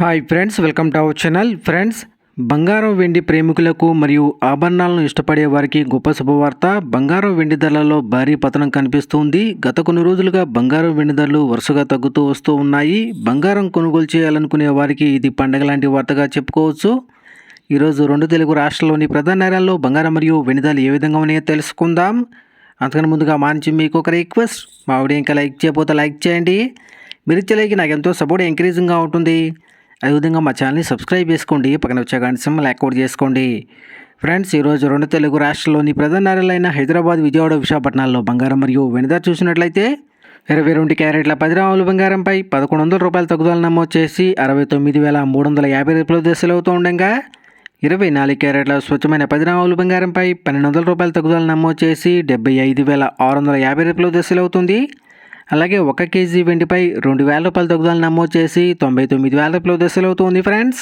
Hi friends welcome to our channel. Friends బంగారం వెండి ప్రేమికులకు మరియు ఆభరణాలను ఇష్టపడే వారికి గొప్ప శుభవార్త. బంగారం వెండి ధరలలో భారీ పతనం కనిపిస్తుంది. గత కొన్ని రోజులుగా బంగారం వెండి ధరలు వరుసగా తగ్గుతూ వస్తూ ఉన్నాయి. బంగారం కొనుగోలు చేయాలనుకునే వారికి ఇది పండగ లాంటి వార్తగా చెప్పుకోవచ్చు. ఈరోజు రెండు తెలుగు రాష్ట్రాల్లోని ప్రధాన నగరాల్లో బంగారం మరియు వెండి ధరలు ఏ విధంగా ఉన్నాయో తెలుసుకుందాం. అంతకన్నా ముందుగా మానించి మీకు ఒక రిక్వెస్ట్. మా వీడియో ఇంకా లైక్ చేయకపోతే లైక్ చేయండి. మీరు ఇచ్చే లైక్ నాకు ఎంతో సపోర్ట్ ఎంకరేజింగ్గా ఉంటుంది. అదేవిధంగా మా ఛానల్ని సబ్స్క్రైబ్ చేసుకోండి. పక్కన వచ్చే గంట సింబల్ యాక్టివేట్ చేసుకోండి. ఫ్రెండ్స్ ఈరోజు రెండు తెలుగు రాష్ట్రాల్లోని ప్రధాన నగరాలైన హైదరాబాద్ విజయవాడ విశాఖపట్నాల్లో బంగారం మరియు వెనుద చూసినట్లయితే ఇరవై రెండు క్యారెట్ల పది రాముల బంగారంపై పదకొండు వందల రూపాయల తగ్గుదల నమోదు చేసి అరవై తొమ్మిది వేల మూడు వందల యాభై రూపాయల దశలు ఉండగా ఇరవై నాలుగు క్యారెట్ల స్వచ్ఛమైన పది రాముల బంగారంపై పన్నెండు వందల రూపాయల తగ్గుదల నమోదు చేసి డెబ్బై ఐదు వేల ఆరు వందల యాభై రూపాయల దశలు అవుతుంది. అలాగే ఒక కేజీ వెండిపై రెండు వేల రూపాయల తగ్గుదల నమోదు చేసి తొంభై తొమ్మిది వేల రూపాయలు దశలు అవుతుంది ఫ్రెండ్స్